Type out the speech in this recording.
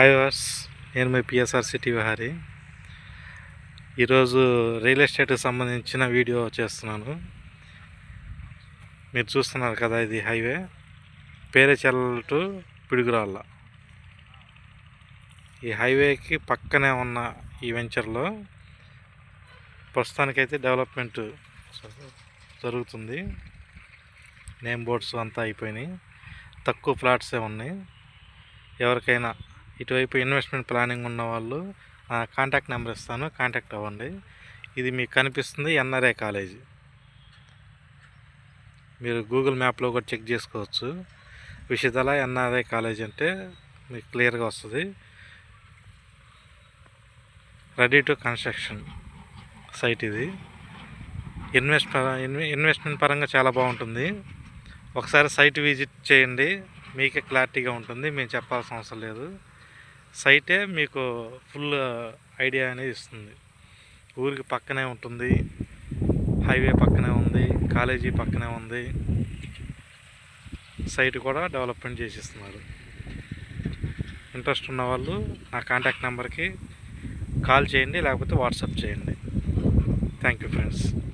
Hi viewers నేను మీ PSR city ఈరోజు రియల్ ఎస్టేట్కి సంబంధించిన వీడియో చేస్తున్నాను. మీరు చూస్తున్నారు కదా ఇది హైవే. పేరేచల్ టు పిడుగురాళ్ళ. ఈ హైవేకి పక్కనే ఉన్న ఈ వెంచర్లో ప్రస్తుతానికైతే డెవలప్మెంట్ జరుగుతుంది. నేమ్ బోర్డ్స్ అంతా అయిపోయినాయి. తక్కువ ఫ్లాట్సే ఉన్నాయి. ఎవరికైనా ఇటువైపు ఇన్వెస్ట్మెంట్ ప్లానింగ్ ఉన్న వాళ్ళు కాంటాక్ట్ నెంబర్ ఇస్తాను కాంటాక్ట్ అవ్వండి. ఇది మీకు కనిపిస్తుంది ఎన్ఆర్ఏ కాలేజీ. మీరు గూగుల్ మ్యాప్లో కూడా చెక్ చేసుకోవచ్చు. విషిదల ఎన్ఆర్ఐ కాలేజ్ అంటే మీకు క్లియర్గా వస్తుంది. రెడీ టు కన్స్ట్రక్షన్ సైట్ ఇది. ఇన్వెస్ట్ ఇన్వెస్ట్మెంట్ పరంగా చాలా బాగుంటుంది. ఒకసారి సైట్ విజిట్ చేయండి మీకే క్లారిటీగా ఉంటుంది మేము చెప్పాల్సిన అవసరం లేదు. సైటే మీకు ఫుల్ ఐడియా అనేది ఇస్తుంది. ఊరికి పక్కనే ఉంటుంది. హైవే పక్కనే ఉంది. కాలేజీ పక్కనే ఉంది. సైట్ కూడా డెవలప్మెంట్ చేసిస్తున్నారు. ఇంట్రెస్ట్ ఉన్న వాళ్ళు నా కాంటాక్ట్ నెంబర్కి కాల్ చేయండి లేకపోతే వాట్సాప్ చేయండి. Thank you friends.